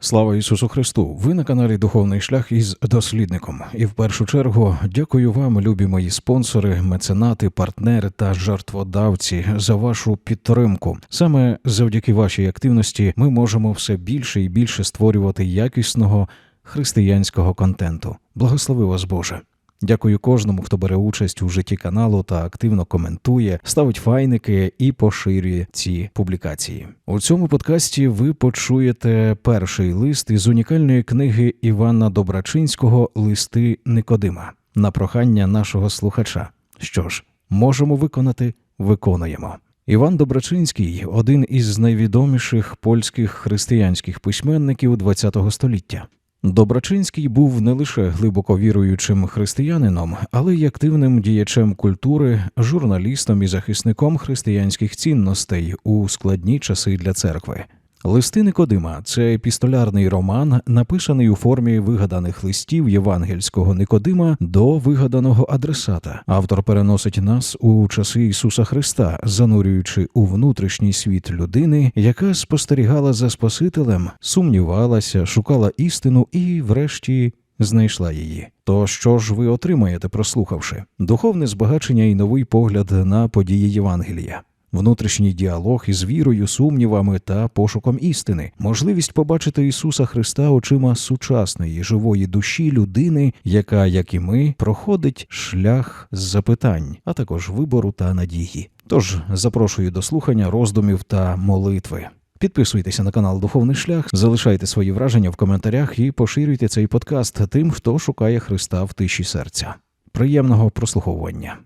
Слава Ісусу Христу! Ви на каналі Духовний шлях із дослідником. І в першу чергу дякую вам, любі мої спонсори, меценати, партнери та жертводавці, за вашу підтримку. Саме завдяки вашій активності ми можемо все більше і більше створювати якісного християнського контенту. Благослови вас, Боже! Дякую кожному, хто бере участь у житті каналу та активно коментує, ставить файники і поширює ці публікації. У цьому подкасті ви почуєте перший лист із унікальної книги Івана Добрачинського Листи Никодима на прохання нашого слухача. Що ж, можемо виконати, виконуємо. Іван Добрачинський один із найвідоміших польських християнських письменників ХХ століття. Добрачинський був не лише глибоко віруючим християнином, але й активним діячем культури, журналістом і захисником християнських цінностей у складні часи для церкви. Листи Никодима це епістолярний роман, написаний у формі вигаданих листів євангельського Никодима до вигаданого адресата. Автор переносить нас у часи Ісуса Христа, занурюючи у внутрішній світ людини, яка спостерігала за Спасителем, сумнівалася, шукала істину і, врешті, знайшла її. То що ж ви отримаєте, прослухавши? Духовне збагачення і новий погляд на події Євангелія. Внутрішній діалог із вірою, сумнівами та пошуком істини, можливість побачити Ісуса Христа очима сучасної живої душі людини, яка, як і ми, проходить шлях запитань, а також вибору та надії. Тож запрошую до слухання роздумів та молитви. Підписуйтеся на канал Духовний Шлях, залишайте свої враження в коментарях і поширюйте цей подкаст тим, хто шукає Христа в тиші серця. Приємного прослуховування.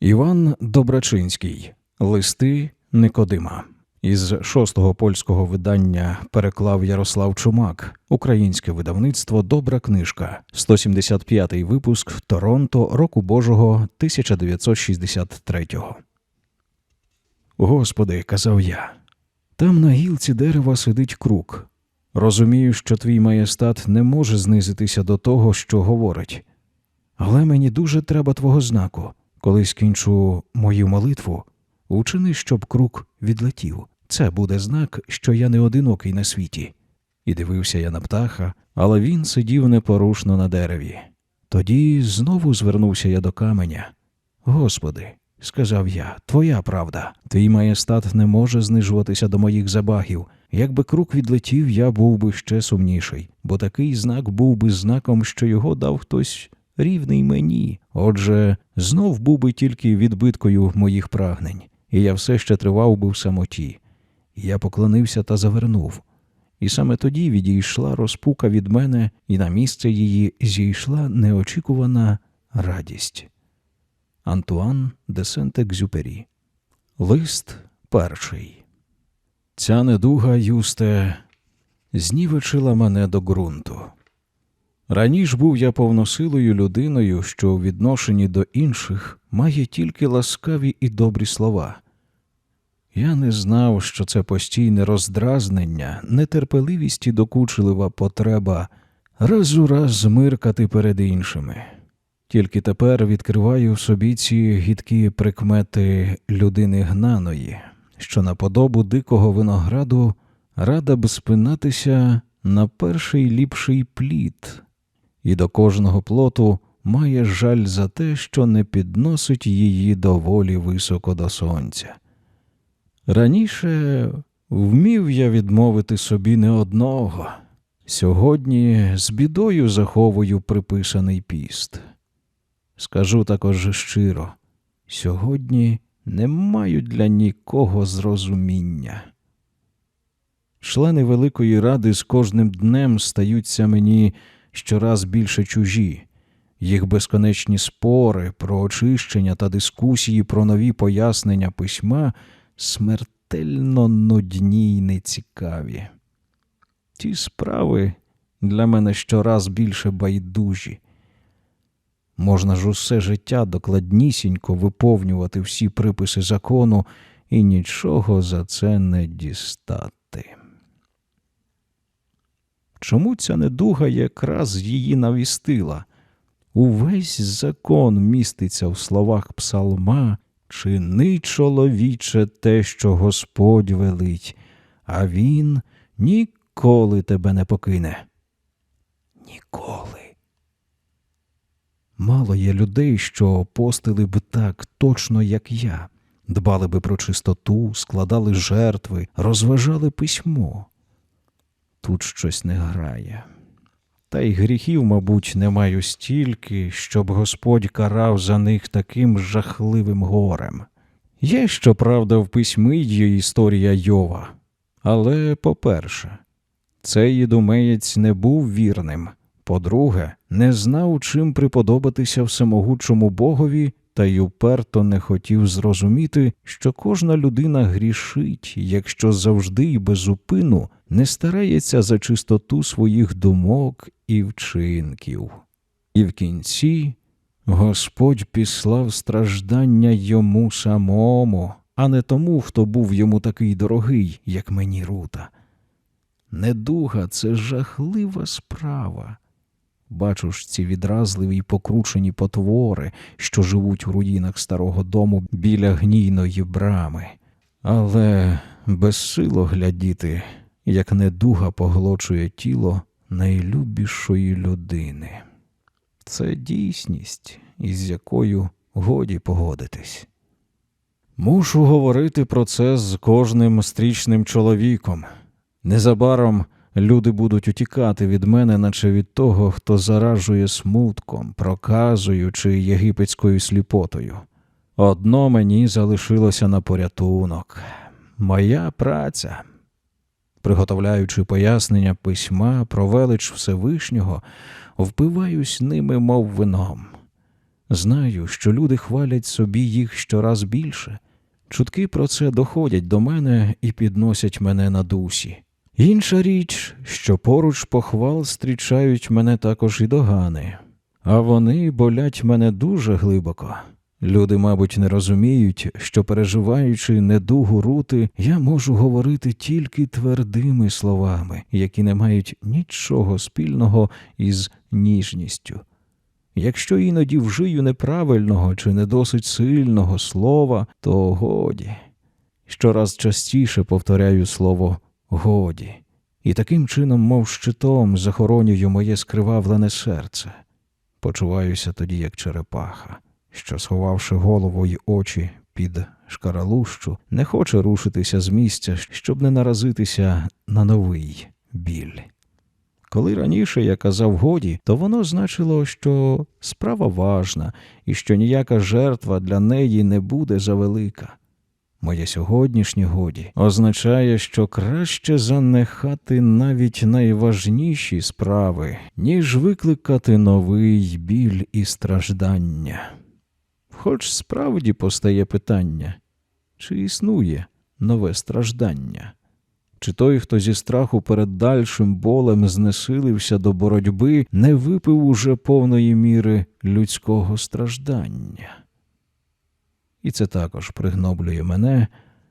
Іван Добрачинський Листи Никодима із шостого польського видання переклав Ярослав Чумак, українське видавництво Добра книжка, 175-й випуск Торонто, року Божого 1963 Господи, казав я, там на гілці дерева сидить крук. Розумію, що твій маєстат не може знизитися до того, що говорить. Але мені дуже треба твого знаку. Коли скінчу мою молитву, учини, щоб круг відлетів. Це буде знак, що я не одинокий на світі. І дивився я на птаха, але він сидів непорушно на дереві. Тоді знову звернувся я до каменя. Господи, сказав я, твоя правда, твій маєстат не може знижуватися до моїх забагів. Якби круг відлетів, я був би ще сумніший, бо такий знак був би знаком, що його дав хтось рівний мені. Отже, знов був би тільки відбиткою моїх прагнень, і я все ще тривав би в самоті. Я поклонився та завернув. І саме тоді відійшла розпука від мене, і на місце її зійшла неочікувана радість. Антуан де Сент-Екзюпері Лист перший. Ця недуга, Юсте, знівечила мене до ґрунту. Раніше був я повносилою людиною, що у відношенні до інших має тільки ласкаві і добрі слова. Я не знав, що це постійне роздразнення, нетерпеливість і докучлива потреба раз у раз змиркати перед іншими. Тільки тепер відкриваю в собі ці гідкі прикмети людини гнаної, що на подобу дикого винограду рада б спинатися на перший ліпший плід і до кожного плоту має жаль за те, що не підносить її доволі високо до сонця. Раніше вмів я відмовити собі не одного. Сьогодні з бідою заховую приписаний піст. Скажу також щиро, сьогодні не маю для нікого зрозуміння. Члени Великої Ради з кожним днем стаються мені щораз більше чужі, їх безконечні спори про очищення та дискусії про нові пояснення письма смертельно нудні й нецікаві. Ті справи для мене щораз більше байдужі. Можна ж усе життя докладнісінько виповнювати всі приписи закону і нічого за це не дістати. Чому ця недуга якраз її навістила? Увесь закон міститься в словах псалма чини чоловіче те, що Господь велить, а він ніколи тебе не покине. Ніколи. Мало є людей, що постили б так точно, як я, дбали би про чистоту, складали жертви, розважали письмо. Тут щось не грає. Та й гріхів, мабуть, не маю стільки, щоб Господь карав за них таким жахливим горем. Є, щоправда, в письмі є історія Йова. Але, по-перше, цей ідумеєць не був вірним. По-друге, не знав, чим приподобатися всемогучому Богові, та й уперто не хотів зрозуміти, що кожна людина грішить, якщо завжди і безупину не старається за чистоту своїх думок і вчинків. І в кінці Господь післав страждання йому самому, а не тому, хто був йому такий дорогий, як мені рута. Недуга це жахлива справа. Бачу ж ці відразливі й покручені потвори, що живуть у руїнах старого дому біля гнійної брами. Але безсило глядіти, як недуга поглочує тіло найлюбішої людини. Це дійсність, із якою годі погодитись. Мушу говорити про це з кожним стрічним чоловіком. Незабаром люди будуть утікати від мене, наче від того, хто заражує смутком, проказою чи єгипетською сліпотою. Одно мені залишилося на порятунок моя праця. Приготовляючи пояснення письма про велич Всевишнього, впиваюсь ними, мов вином. Знаю, що люди хвалять собі їх щораз більше. Чутки про це доходять до мене і підносять мене на дусі. Інша річ, що поруч похвал зустрічають мене також і догани, а вони болять мене дуже глибоко. Люди, мабуть, не розуміють, що, переживаючи недугу рути, я можу говорити тільки твердими словами, які не мають нічого спільного із ніжністю. Якщо іноді вжию неправильного чи не досить сильного слова, то годі. Щораз частіше повторяю слово годі, і таким чином, мов щитом, захоронюю моє скривавлене серце. Почуваюся тоді, як черепаха, що, сховавши голову й очі під шкаралущу, не хоче рушитися з місця, щоб не наразитися на новий біль. Коли раніше я казав годі, то воно значило, що справа важна і що ніяка жертва для неї не буде завелика. Моє сьогоднішнє годі означає, що краще занехати навіть найважніші справи, ніж викликати новий біль і страждання. Хоч справді постає питання, чи існує нове страждання? Чи той, хто зі страху перед дальшим болем знесилився до боротьби, не випив уже повної міри людського страждання? І це також пригноблює мене,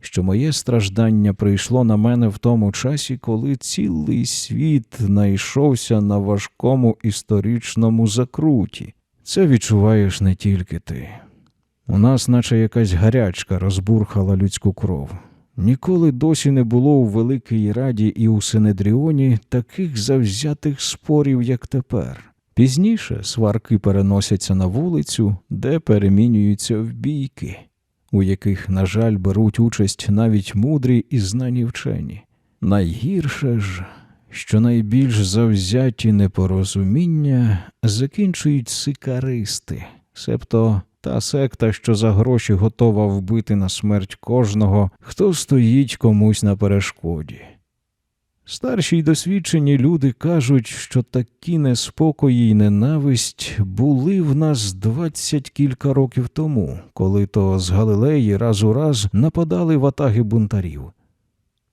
що моє страждання прийшло на мене в тому часі, коли цілий світ знайшовся на важкому історичному закруті. Це відчуваєш не тільки ти. У нас, наче якась гарячка, розбурхала людську кров. Ніколи досі не було у Великій Раді і у Синедріоні таких завзятих спорів, як тепер. Пізніше сварки переносяться на вулицю, де перемінюються в бійки, у яких, на жаль, беруть участь навіть мудрі і знані вчені. Найгірше ж, що найбільш завзяті непорозуміння закінчують сикаристи, себто та секта, що за гроші готова вбити на смерть кожного, хто стоїть комусь на перешкоді. Старші й досвідчені люди кажуть, що такі неспокої й ненависть були в нас двадцять кілька років тому, коли то з Галилеї раз у раз нападали ватаги бунтарів.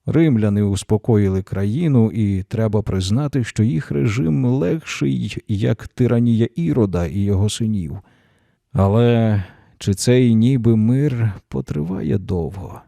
Римляни успокоїли країну, і треба признати, що їх режим легший, як тиранія Ірода і його синів. Але чи цей ніби мир потриває довго?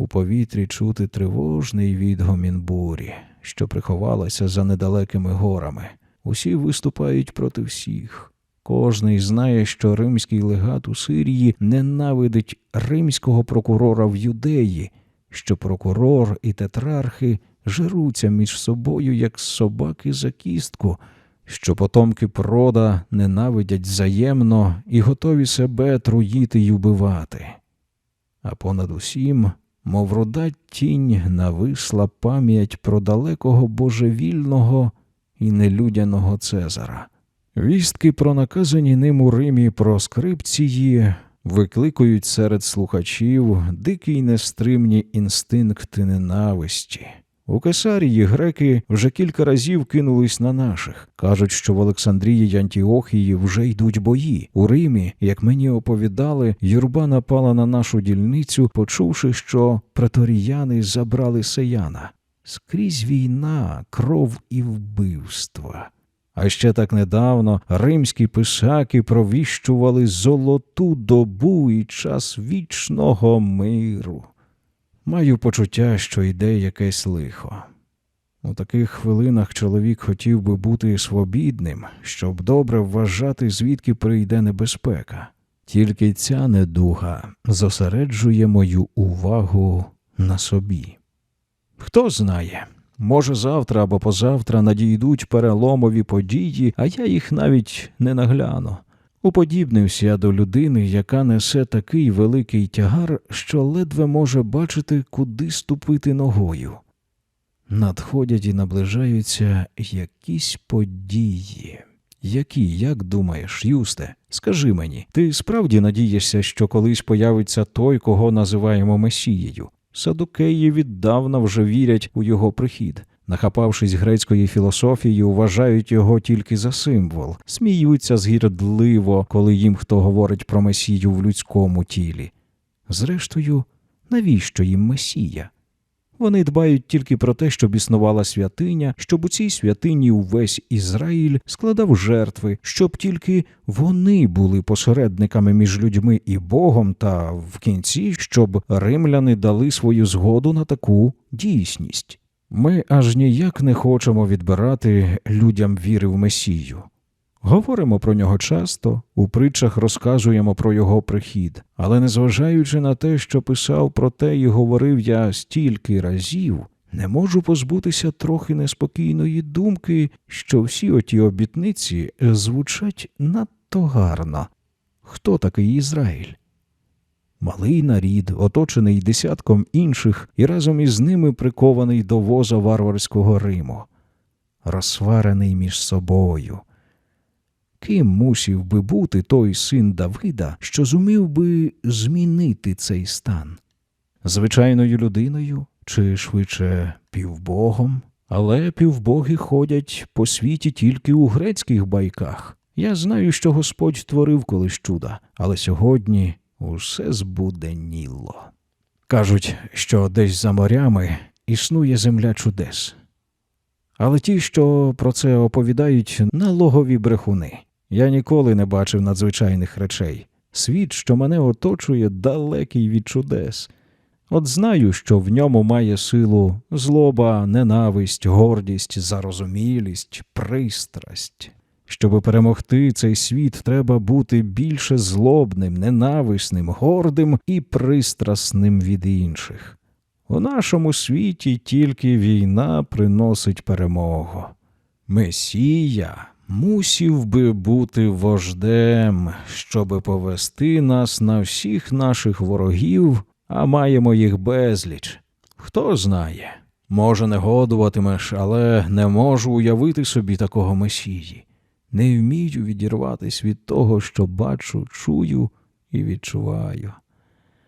У повітрі чути тривожний відгомін бурі, що приховалася за недалекими горами. Усі виступають проти всіх. Кожний знає, що римський легат у Сирії ненавидить римського прокурора в юдеї, що прокурор і тетрархи жируться між собою, як собаки за кістку, що потомки прода ненавидять взаємно і готові себе труїти й убивати. А понад усім, мов руда тінь, нависла пам'ять про далекого божевільного і нелюдяного Цезара. Вістки про наказані ним у Римі проскрипції викликують серед слухачів дикі й нестримні інстинкти ненависті. У Кесарії греки вже кілька разів кинулись на наших. Кажуть, що в Олександрії й Антіохії вже йдуть бої. У Римі, як мені оповідали, юрба напала на нашу дільницю, почувши, що преторіяни забрали селяна. Скрізь війна, кров і вбивства. А ще так недавно римські писаки провіщували золоту добу і час вічного миру. Маю почуття, що йде якесь лихо. У таких хвилинах чоловік хотів би бути свобідним, щоб добре вважати, звідки прийде небезпека. Тільки ця недуга зосереджує мою увагу на собі. Хто знає, може, завтра або позавтра надійдуть переломові події, а я їх навіть не нагляну. Уподібнився я до людини, яка несе такий великий тягар, що ледве може бачити, куди ступити ногою. Надходять і наближаються якісь події. Які, як думаєш, Юсте, скажи мені, ти справді надієшся, що колись появиться той, кого називаємо Месією? Садукеї віддавна вже вірять у його прихід. Нахапавшись грецької філософії, вважають його тільки за символ, сміються згірдливо, коли їм хто говорить про месію в людському тілі. Зрештою, навіщо їм месія? Вони дбають тільки про те, щоб існувала святиня, щоб у цій святині увесь Ізраїль складав жертви, щоб тільки вони були посередниками між людьми і Богом, та в кінці, щоб римляни дали свою згоду на таку дійсність. Ми аж ніяк не хочемо відбирати людям віри в Месію. Говоримо про нього часто, у притчах розказуємо про його прихід, але незважаючи на те, що писав про те і говорив я стільки разів, не можу позбутися трохи неспокійної думки, що всі оті обітниці звучать надто гарно. Хто такий Ізраїль? Малий нарід, оточений десятком інших і разом із ними прикований до воза варварського Риму, розсварений між собою. Ким мусів би бути той син Давида, що зумів би змінити цей стан? Звичайною людиною чи швидше півбогом? Але півбоги ходять по світі тільки у грецьких байках. Я знаю, що Господь творив колись чуда, але сьогодні усе збуденіло. Кажуть, що десь за морями існує земля чудес. Але ті, що про це оповідають, налогові брехуни. Я ніколи не бачив надзвичайних речей. Світ, що мене оточує, далекий від чудес. От знаю, що в ньому має силу злоба, ненависть, гордість, зарозумілість, пристрасть. Щоби перемогти цей світ, треба бути більше злобним, ненависним, гордим і пристрасним від інших. У нашому світі тільки війна приносить перемогу. Месія мусів би бути вождем, щоби повести нас на всіх наших ворогів, а маємо їх безліч. Хто знає, може, не годуватимеш, але не можу уявити собі такого месії. Не вмію відірватись від того, що бачу, чую і відчуваю.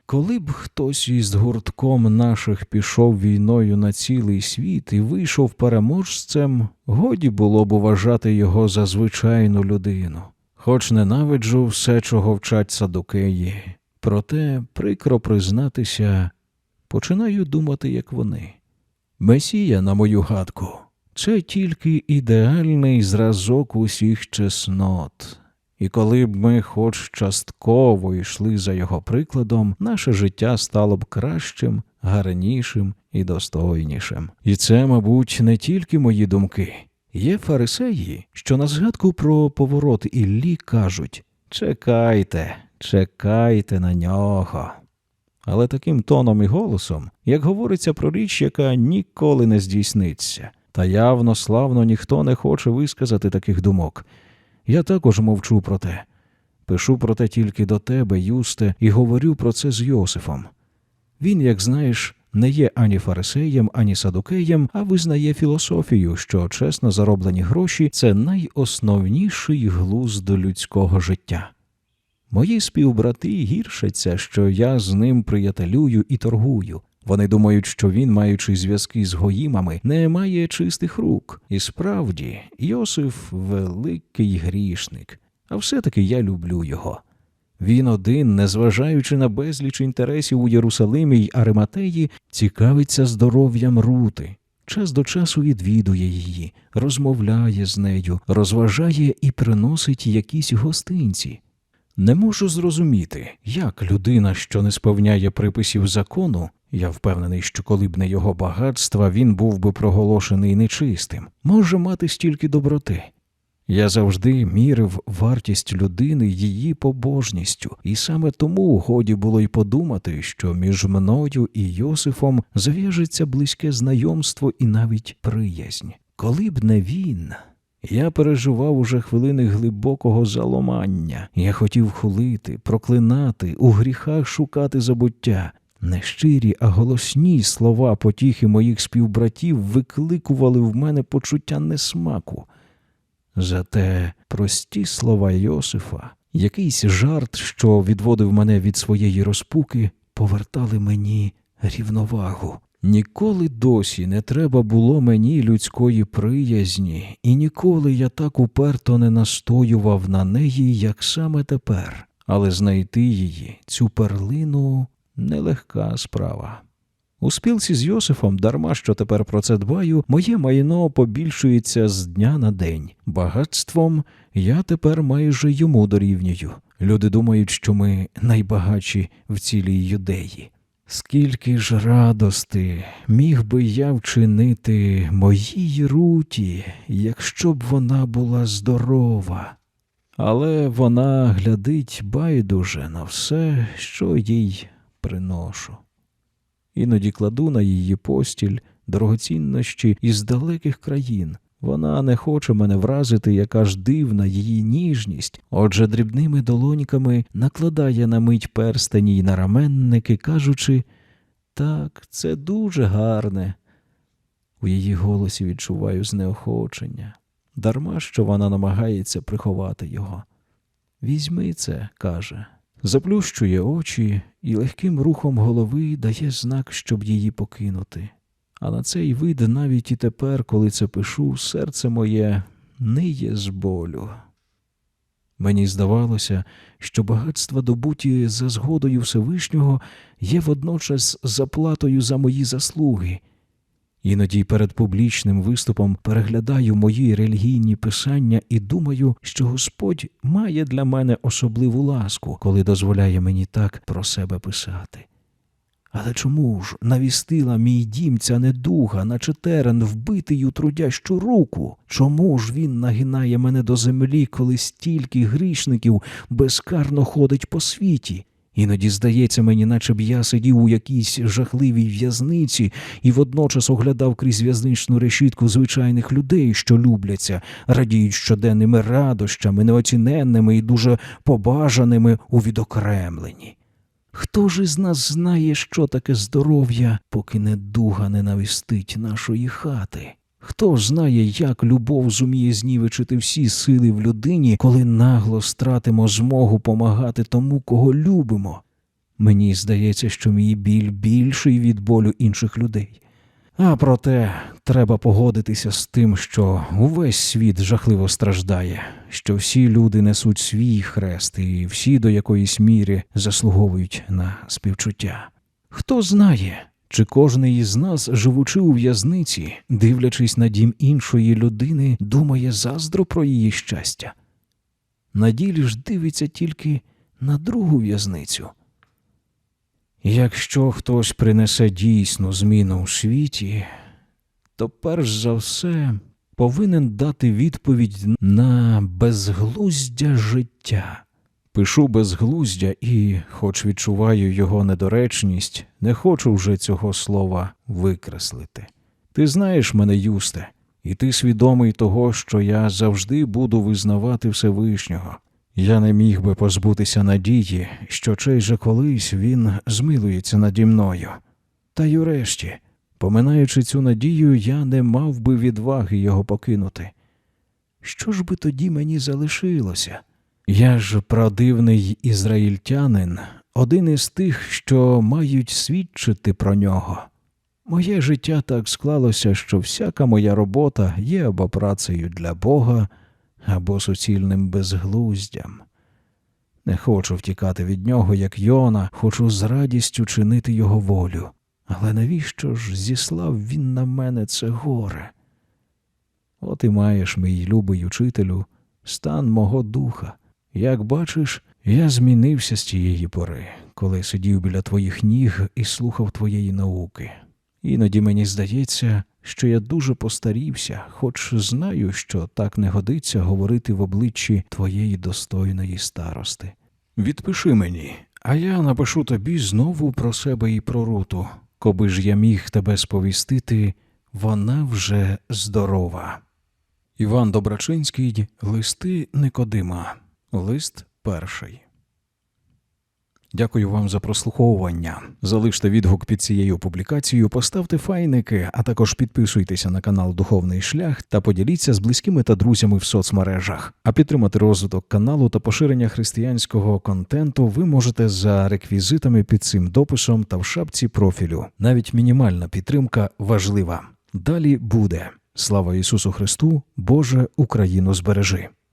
Коли б хтось із гуртком наших пішов війною на цілий світ і вийшов переможцем, годі було б вважати його за звичайну людину, хоч ненавиджу все, чого вчать садукеї. Проте, прикро признатися, починаю думати, як вони. Месія, на мою гадку, це тільки ідеальний зразок усіх чеснот. І коли б ми хоч частково йшли за його прикладом, наше життя стало б кращим, гарнішим і достойнішим. І це, мабуть, не тільки мої думки. Є фарисеї, що на згадку про поворот Іллі кажуть чекайте, чекайте на нього. але таким тоном і голосом, як говориться про річ, яка ніколи не здійсниться. Та явно славно ніхто не хоче висказати таких думок. Я також мовчу про те. Пишу про те тільки до тебе, Юсте, і говорю про це з Йосифом. Він, як знаєш, не є ані фарисеєм, ані садукеєм, а визнає філософію, що чесно зароблені гроші це найосновніший глузд людського життя. Мої співбрати гіршаться, що я з ним приятелюю і торгую. Вони думають, що він, маючи зв'язки з гоїмами, не має чистих рук. І справді, Йосиф великий грішник, а все-таки я люблю його. Він один, незважаючи на безліч інтересів у Єрусалимі й Ариматеї, цікавиться здоров'ям Рути. Час до часу відвідує її, розмовляє з нею, розважає і приносить якісь гостинці. Не можу зрозуміти, як людина, що не сповняє приписів закону, я впевнений, що коли б не його багатства, він був би проголошений нечистим, може мати стільки доброти. Я завжди мірив вартість людини її побожністю, і саме тому годі було й подумати, що між мною і Йосифом зав'яжеться близьке знайомство і навіть приязнь. Коли б не він, я переживав уже хвилини глибокого заломання. Я хотів хулити, проклинати, у гріхах шукати забуття. Нещирі, а голосні слова потіхи моїх співбратів викликували в мене почуття несмаку. Зате прості слова Йосифа, якийсь жарт, що відводив мене від своєї розпуки, повертали мені рівновагу. Ніколи досі не треба було мені людської приязні, і ніколи я так уперто не настоював на неї, як саме тепер. Але знайти її, цю перлину, нелегка справа. У спілці з Йосифом, дарма що тепер про це дбаю, моє майно побільшується з дня на день. Багатством я тепер майже йому дорівнюю. Люди думають, що ми найбагатші в цілій юдеї. Скільки ж радости міг би я вчинити моїй руті, якщо б вона була здорова. Але вона глядить байдуже на все, що їй приношу. Іноді кладу на її постіль дорогоцінності із далеких країн. Вона не хоче мене вразити, яка ж дивна її ніжність. Отже, дрібними долоньками накладає на мить перстені й нараменники, кажучи так, це дуже гарне. У її голосі відчуваю знеохочення, дарма що вона намагається приховати його. Візьми це, каже, заплющує очі і легким рухом голови дає знак, щоб її покинути. А на цей вид навіть і тепер, коли це пишу, серце моє ниє з болю. Мені здавалося, що багатства добуті за згодою Всевишнього є водночас заплатою за мої заслуги. Іноді перед публічним виступом переглядаю мої релігійні писання і думаю, що Господь має для мене особливу ласку, коли дозволяє мені так про себе писати. Але чому ж навістила мій дім ця недуга, наче терен вбитий у трудящу руку? Чому ж він нагинає мене до землі, коли стільки грішників безкарно ходить по світі? Іноді здається мені, наче б я сидів у якійсь жахливій в'язниці і водночас оглядав крізь в'язничну решітку звичайних людей, що любляться, радіють щоденними радощами, неоціненними і дуже побажаними у відокремленні. Хто ж із нас знає, що таке здоров'я, поки недуга не навістить нашої хати? Хто знає, як любов зуміє знівечити всі сили в людині, коли нагло стратимо змогу помагати тому, кого любимо? Мені здається, що мій біль більший від болю інших людей. А проте треба погодитися з тим, що увесь світ жахливо страждає, що всі люди несуть свій хрест, і всі до якоїсь міри заслуговують на співчуття. Хто знає, чи кожний із нас, живучи у в'язниці, дивлячись на дім іншої людини, думає заздро про її щастя? На ділі ж дивиться тільки на другу в'язницю. Якщо хтось принесе дійсну зміну у світі, то перш за все повинен дати відповідь на безглуздя життя. Пишу безглуздя і, хоч відчуваю його недоречність, не хочу вже цього слова викреслити. Ти знаєш мене, Юсте, і ти свідомий того, що я завжди буду визнавати Всевишнього. Я не міг би позбутися надії, що чей же колись він змилується наді мною. Та й урешті, поминаючи цю надію, я не мав би відваги його покинути. Що ж би тоді мені залишилося? Я ж продивний ізраїльтянин, один із тих, що мають свідчити про нього. Моє життя так склалося, що всяка моя робота є або працею для Бога, або суцільним безглуздям. Не хочу втікати від нього, як Йона, хочу з радістю чинити його волю. Але навіщо ж зіслав він на мене це горе? От і маєш, мій любий учителю, стан мого духа. Як бачиш, я змінився з тієї пори, коли сидів біля твоїх ніг і слухав твоєї науки. Іноді мені здається, що я дуже постарівся, хоч знаю, що так не годиться говорити в обличчі твоєї достойної старости. Відпиши мені, а я напишу тобі знову про себе і про руту. Коби ж я міг тебе сповістити, вона вже здорова. Іван Добрачинський, листи Никодима, лист перший. Дякую вам за прослуховування. Залиште відгук під цією публікацією, поставте файники, а також підписуйтеся на канал Духовний Шлях та поділіться з близькими та друзями в соцмережах. А підтримати розвиток каналу та поширення християнського контенту ви можете за реквізитами під цим дописом та в шапці профілю. Навіть мінімальна підтримка важлива. Далі буде. Слава Ісусу Христу, Боже, Україну збережи!